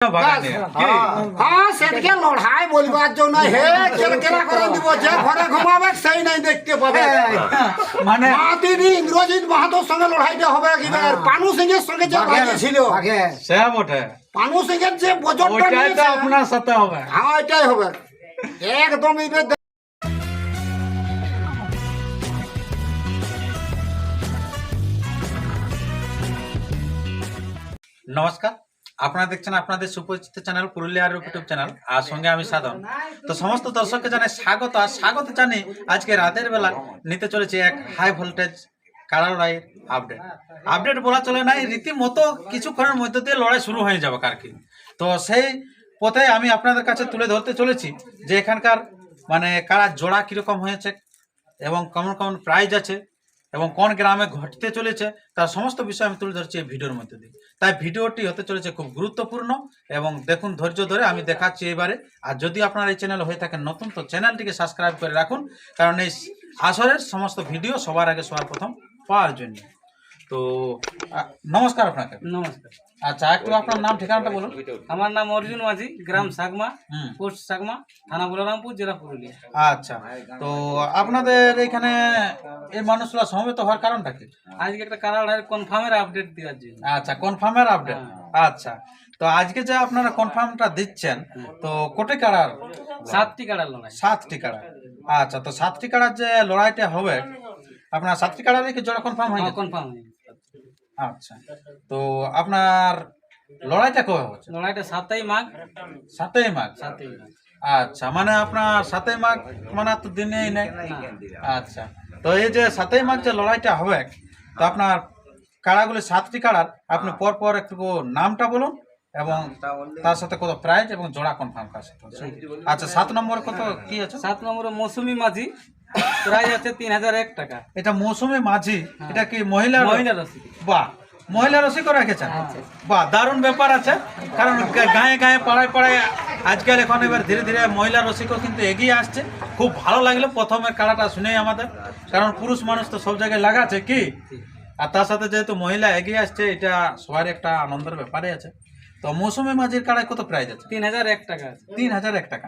বাগানে কি? হ্যাঁ সেটাকে লড়াই বলবার জন্য হে কেরকেরা করে দিব যে ঘরে ঘুমাবে সেই নাই দেখতে পাবে মানে মাতিনি ইন্দ্রজিৎ মাহাতোর সঙ্গে লড়াইটা হবে এবার পানু সিং এর সঙ্গে যে বাজি ছিল সে বটে পানু সিং এর যে বজরটা ওইটাই তো নিয়েছে আপনার সাথে হবে হ্যাঁ এটাই হবে একদম এবার নমস্কার আপনারা দেখছেন আপনাদের সুপরিচিত চ্যানেল পুরুলিয়ার ইউটিউব চ্যানেল আর সঙ্গে আমি সাধন। তো সমস্ত দর্শককে জানাই স্বাগত আর স্বাগত জানি আজকে রাতের বেলা নিতে চলেছে এক হাই ভোল্টেজ কারা লড়াইয়ের আপডেট আপডেট বলা চলে না এই রীতিমতো কিছুক্ষণের মধ্যে দিয়ে লড়াই শুরু হয়ে যাবে কার কি। তো সেই পথে আমি আপনাদের কাছে তুলে ধরতে চলেছি যে এখানকার মানে কারা জোড়া কীরকম হয়েছে এবং কেমন কেমন প্রাইজ আছে। এবং কোন গ্রামে ঘটতে চলেছে তার সমস্ত বিষয় আমি তুলে ধরছি এই ভিডিওর মধ্যে দিয়ে। তাই ভিডিওটি হতে চলেছে খুব গুরুত্বপূর্ণ এবং দেখুন ধৈর্য ধরে আমি দেখাচ্ছি এবারে। আর যদি আপনার এই চ্যানেল হয়ে থাকেন নতুন, তো চ্যানেলটিকে সাবস্ক্রাইব করে রাখুন, কারণ এই আসরের সমস্ত ভিডিও সবার আগে সবার প্রথম পাওয়ার জন্য। তো নমস্কার আপনাকে। নমস্কার। আচ্ছা একটু আপনার নাম ঠিকানাটা বলুন। আমার নাম অর্জুন মাঝি গ্রাম সাগমা পোস্ট সাগমা থানা বলরামপুর জেলা পুরুলিয়া। আচ্ছা তো আপনাদের এখানে এই মানুষরা সমবেত হওয়ার কারণটা কি? আজকে একটা কারাড়ার কনফার্মের আপডেট দেওয়ার জন্য। আচ্ছা কনফার্মের আপডেট আচ্ছা তো আজকে যে আপনারা কনফার্মটা দিচ্ছেন তো কোটি কাড়ার সাতটি কারার লড়াই। সাতটি কাড়া আচ্ছা তো সাতটি কাড়ার যে লড়াইটা হবে আপনার সাতটি কাড়ারই কি জোড়া কনফার্ম হয়ে কনফার্ম হয়ে। আচ্ছা। তো আপনার লড়াইটা কবে হচ্ছে? লড়াইটা সাতই মাঘ। সাতই মাঘ। সাতই মাঘ। আচ্ছা মানে আপনার সাতই মাঘ মানে আর তো দিনেই নেই। আচ্ছা তো এই যে সাতই মাঘ যে লড়াইটা হবে তো আপনার কাড়াগুলি সাতটি কাড়ার আপনি পর পর একটু নামটা বলুন এবং তার সাথে কত প্রাইজ এবং জোড়া কনফার্ম কার সাথে আচ্ছা সাত নম্বর কত কি আছে? সাত নম্বরে মৌসুমি মাঝি। প্রাইস আছে তিন হাজার এক টাকা। এটা মৌসুমী মাঝি এটা কি মহিলা মহিলা রসিক। বাহ মহিলা রসিকও রেখেছেন বাহ দারুণ ব্যাপার আছে। কারণ গায়ে গায়ে পাড়ায় পাড়ায় আজকাল এখন এবার ধীরে ধীরে মহিলা রসিকও কিন্তু এগিয়ে আসছে। খুব ভালো লাগল প্রথমের কাড়াটা শুনেই আমাদের। কারণ পুরুষ মানুষ তো সব জায়গায় লাগাচ্ছে কি? আর তার সাথে যেহেতু মহিলা এগিয়ে আসছে এটা সবার একটা আনন্দের ব্যাপারে আছে। তো মৌসুমী মাঝির কাড়ায় কত প্রাইজ আছে? তিন হাজার এক টাকা আছে। তিন হাজার এক টাকা।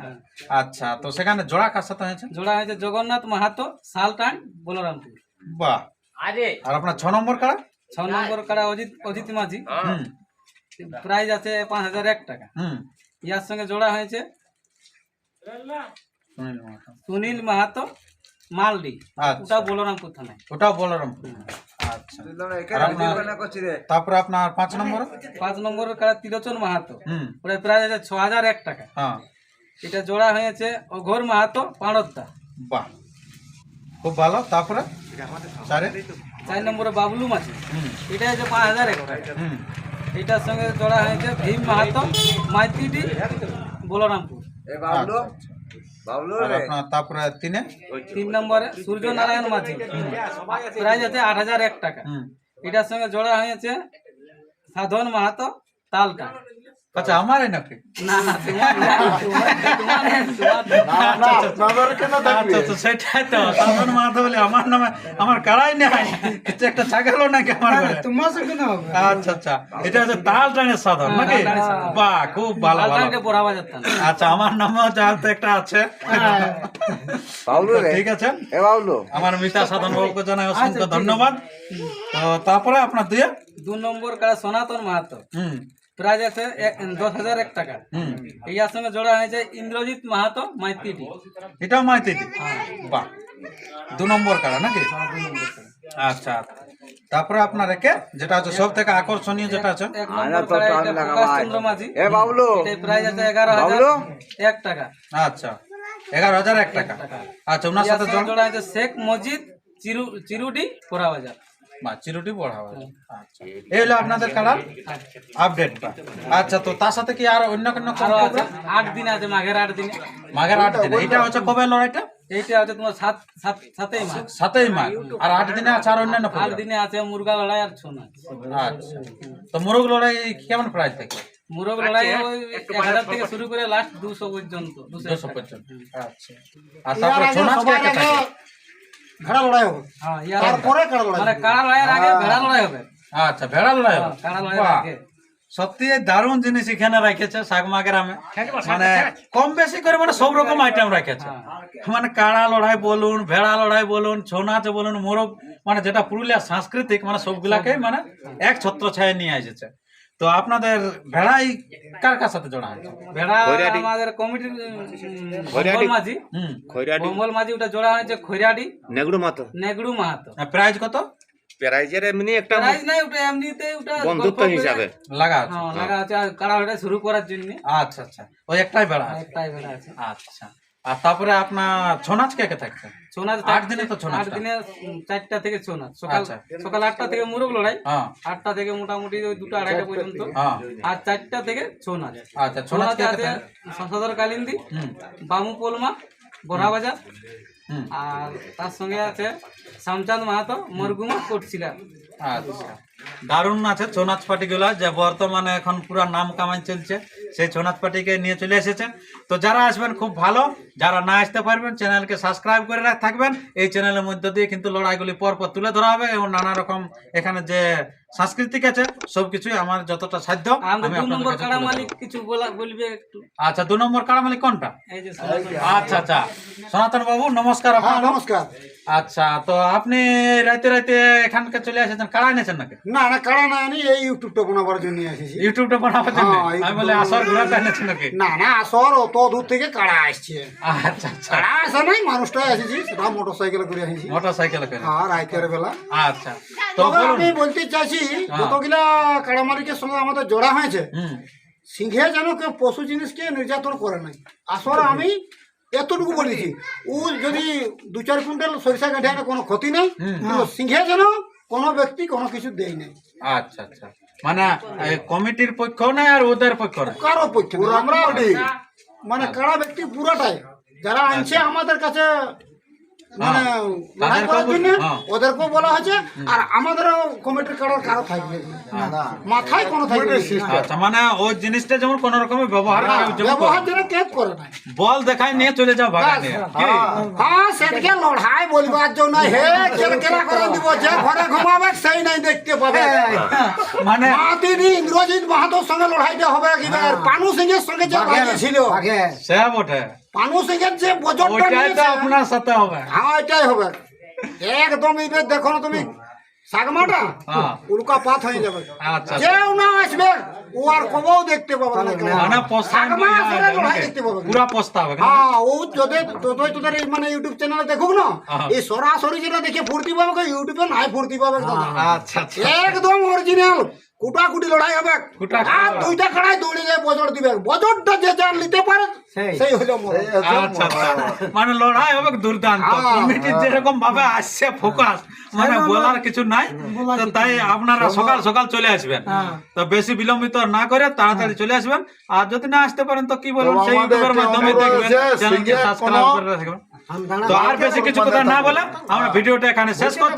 আচ্ছা তো সেখানে জোড়া কার সাথে হয়েছে? জোড়া হয়েছে জগন্নাথ মাহাতো সালটান বলরামপুর। বাহ। আর। আপনার ছ নম্বর কাড়া? ছ নম্বর কারা অজিত অজিত মাঝি। হুম। প্রাইস আছে পাঁচ হাজার এক টাকা। হুম। ইয়ার সঙ্গে জোড়া হয়েছে সুনীল মাহাতো। মালডি। আচ্ছা। ওটা বলরামপুর থানায়। ওটাও বলরাম আচ্ছা আর আপনার তারপরে আপনার পাঁচ নম্বর পাঁচ নম্বরের কারা তিলোচন মাহাতো ওটা প্রায় আছে ছ হাজার এক টাকা হ্যাঁ এটা জোড়া হয়েছে অঘোর মাহাতো পাঁড়দা বাহ খুব ভালো তারপরে চার নম্বরে বাবলু হুম এটা হচ্ছে পাঁচ হাজার এক টাকা এটার সঙ্গে জোড়া হয়েছে ভীম মাহাতো মাইতিডি বলরামপুর আচ্ছা, আচ্ছা। আপনার তারপরে তিনে? তিন নম্বরে সূর্য নারায়ণ মাঝি। প্রাইজ আছে আট হাজার এক টাকা। হুম। এটার সঙ্গে জোড়া হয়েছে সাধন মাহাতো তালটা আচ্ছা আমারই নাকি? না তোমার তোমার আচ্ছা আচ্ছা। সেটাই তো সাধন মাহাতো বলে আমার নামে আমার কারাই নাই। কিছু একটা ছাগলও নাকি আমার ঘরে। আচ্ছা আচ্ছা এটা হচ্ছে তাল টানের সাধন নাকি? বাহ খুব ভালো আচ্ছা আমার নামও চালতে একটা আছে। রে। ঠিক আছে। এ আমার মিতা সাধন বাবুকে জানাই অসংখ্য ধন্যবাদ। তো তারপরে আপনার দিয়ে? দু নম্বর কারা সনাতন মাহাতো। হুম। প্রাইস আছে দশ হাজার এক টাকা। হুম। ইয়ার সঙ্গে জোড়া হয়েছে ইন্দ্রজিৎ মাহাতো মাইতিটি। এটাও মাইতি বাহ। দু নম্বর কাড়া নাকি? আচ্ছা। তারপরে আপনার একে যেটা হচ্ছে সব থেকে আকর্ষণীয় যেটা আছে? কারা প্রাইস আছে এগারো হাজার এক টাকা। আচ্ছা। এগারো হাজার এক টাকা। আচ্ছা ওনার সাথে জোড়া হয়েছে শেখ মজিদ চিরু চিরুডি পোড়া বাজার। বা চিরুটি পড়াবে আচ্ছা। এই হলো আপনাদের কালার আপডেটটা আচ্ছা তো তার সাথে কি আর অন্য কোনো আরও আছে। আট দিন আছে মাঘের আট দিনে। মাঘের আট দিনে। এটা হচ্ছে কবে লড়াইটা? এইটা আছে তোমার সাত সাত সাতই মাঘ। সাতই মাঘ। আর আট দিনে আছে আর অন্যান্য আট দিনে আছে মুরগা লড়াই আর ছোনা আচ্ছা। তো মোরগ লড়াই কেমন প্রাইস থাকে? মুরগ লড়াই ওই এক হাজার থেকে শুরু করে লাস্ট দুশো পর্যন্ত দুশো পর্যন্ত। আচ্ছা। আর তারপরে ভেড়া লড়াই হবে। হ্যাঁ ইয়ার তারপরে কাড়া লড়াই মানে কাড়া লড়াইয়ের আগে ভেড়া লড়াই হবে? আচ্ছা ভেড়া লড়াই হবে। হ্যাঁ, কাড়া আগে। সত্যি দারুণ জিনিস এখানে রেখেছে সাগমা গ্রামে মানে কম বেশি করে মানে সব রকম আইটেম রেখেছে। মানে কাড়া লড়াই বলুন ভেড়া লড়াই বলুন ছৌ নাচ বলুন মোরগ মানে যেটা পুরুলিয়া সাংস্কৃতিক মানে সবগুলাকে মানে এক ছত্র ছায় নিয়ে এসেছে। তো আপনাদের ভেড়াই কার কার সাথে জড়া হয়েছে ভেড়া আমাদের কমিটির খৈরাটি। বম্বল মাঝি। হুম খৈরাটি। বম্বল মাঝি ওটা জোড়া হয়েছে খৈরাটি। নেগড়ু মাতো। নেগড়ু মাহাতো। প্রাইজ কত? প্রাইজের এমনি একটা প্রাইজ নাই ওটা এমনিতে ওটা বন্ধুত্ব হিসাবে। লাগা আছে। হ্যাঁ, লাগা আছে। কাড়া ওটা শুরু করার জন্য। আচ্ছা আচ্ছা। ওই একটাই বেড়া আছে। একটাই ভেড়া আছে। আচ্ছা। আর তারপরে আপনার ছৌ নাচ কে কে থাকছে ছৌ নাচ আট দিনে তো ছৌ আট দিনে চারটা থেকে ছৌ নাচ সকাল আচ্ছা। সকাল আটটা থেকে মুরগ লড়াই। হ্যাঁ। আটটা থেকে মোটামুটি ওই দুটো আড়াইটা পর্যন্ত। হ্যাঁ। আর চারটা থেকে ছৌ নাচ আচ্ছা ছৌ ছৌ নাচ নাচ কে কে আছে থাকে সদর কালিন্দি বামু পোলমা বড়া বাজার। আর তার সঙ্গে আছে শ্যামচাঁদ মাহাতো মরগুমা কোটশিলা। আচ্ছা। দারুণ আছে ছৌ নাচ পার্টিগুলো যে বর্তমানে এখন পুরো নাম কামাই চলছে সেই ছৌ নাচ পার্টিকে নিয়ে চলে এসেছেন তো যারা আসবেন খুব ভালো। যারা না আসতে পারবেন চ্যানেলকে সাবস্ক্রাইব করে রাখ থাকবেন। এই চ্যানেলের মধ্যে দিয়ে কিন্তু লড়াইগুলি পরপর তুলে ধরা হবে এবং নানা রকম এখানে যে সাংস্কৃতিক আছে সবকিছুই আমার যতটা সাধ্য। আচ্ছা দু নম্বর কাড়া মালিক কোনটা। আচ্ছা আচ্ছা। সনাতন বাবু নমস্কার হ্যাঁ আপনার নমস্কার। আচ্ছা তো আপনি রাইতে রাইতে এখানকে চলে এসেছেন কাড়া এনেছেন নাকি? না না কাড়া না আমি এই ইউটিউবটা বানাবার জন্য এসেছি। ইউটিউবটা বানাবার জন্য? হ্যাঁ, আমি বলে আসর ঘোরাতে নাকি? না না আসর অত দূর থেকে কাড়া আসছে? আচ্ছা আচ্ছা। কাড়া আসে নাই মানুষটাই এসেছি সেটা মোটরসাইকেল করে এসেছি। মোটরসাইকেল করে। আর রাইতের বেলা। আচ্ছা। তবে আমি বলতে চাইছি যতগুলা কাড়া মালিকের সঙ্গে আমাদের জোড়া হয়েছে সিংহে যেন কেউ পশু জিনিসকে নির্যাতন করে নাই। আসর আমি এতটুকু বলেছি ও যদি দু চার কুইন্টাল সরিষা গাঁঠে আনে কোনো ক্ষতি নেই। সিংহে যেন কোনো ব্যক্তি কোনো কিছু দেয় নাই। আচ্ছা আচ্ছা। মানে এই কমিটির পক্ষ নাই আর ওদের পক্ষ নাই? কারও পক্ষ। আমরা মানে কারা ব্যক্তি পুরাটাই? যারা আনছে আমাদের কাছে মানে লড়াই করার জন্য বল- হ্যাঁ। ওদেরকেও বলা হয়েছে আর আমাদেরও কমিটির কারোর কারও থাকবে মাথায় কোনো থাকবে আচ্ছা মানে ওই জিনিসটা যেমন কোন রকমের ব্যবহার ব্যবহার যেন কেউ করে না। বল দেখাই নিয়ে চলে যাও হ্যাঁ লড়াই বলবার জন্য হে কেরকেরা করে দিব যে ঘরে ঘুমাবে সেই নাই দেখতে পাবে। মানে ইন্দ্রজিৎ বাহাদুর সঙ্গে লড়াইটা হবে এবার পানু সিং এর সঙ্গে যে লাগিয়েছিল সে বটে। পানু সিং যে বজরটা নিয়েছে আপনার সাথে হবে। হ্যাঁ এটাই হবে। একদম এবার দেখো না তুমি সাগমাটা হ্যাঁ। উল্কা পাত হয়ে যাবে। আচ্ছা। কেউ না আসবে। ও আর দেখতে পাবে না মানে হ্যাঁ ও যদি তোদের তোদের মানে ইউটিউব চ্যানেলে দেখুক না? হ্যাঁ। এই সরাসরি যেটা দেখে ফুর্তি পাবে ইউটিউবে নাই ফুর্তি পাবে আচ্ছা আচ্ছা। একদম অরিজিনাল কুটাকুটি লড়াই হবে। আর দুইটা কড়াই দৌড়ে যায় বজর দিবে। বজরটা যে যার নিতে পারে সেই। হলো আচ্ছা আচ্ছা। মানে লড়াই হবে দুর্দান্ত। হ্যাঁ। যেরকম ভাবে আসছে ফোকাস মানে বলার কিছু নাই। তাই আপনারা সকাল সকাল চলে আসবেন। তো বেশি বিলম্বিত না করে তাড়াতাড়ি চলে আসবেন। আর যদি না আসতে পারেন তো কি বলবেন সেই ইউটিউবের মাধ্যমে দেখবেন চ্যানেলকে সাবস্ক্রাইব করে রাখবেন। তো আর বেশি কিছু কথা না বলে আমরা ভিডিওটা এখানে শেষ করছি।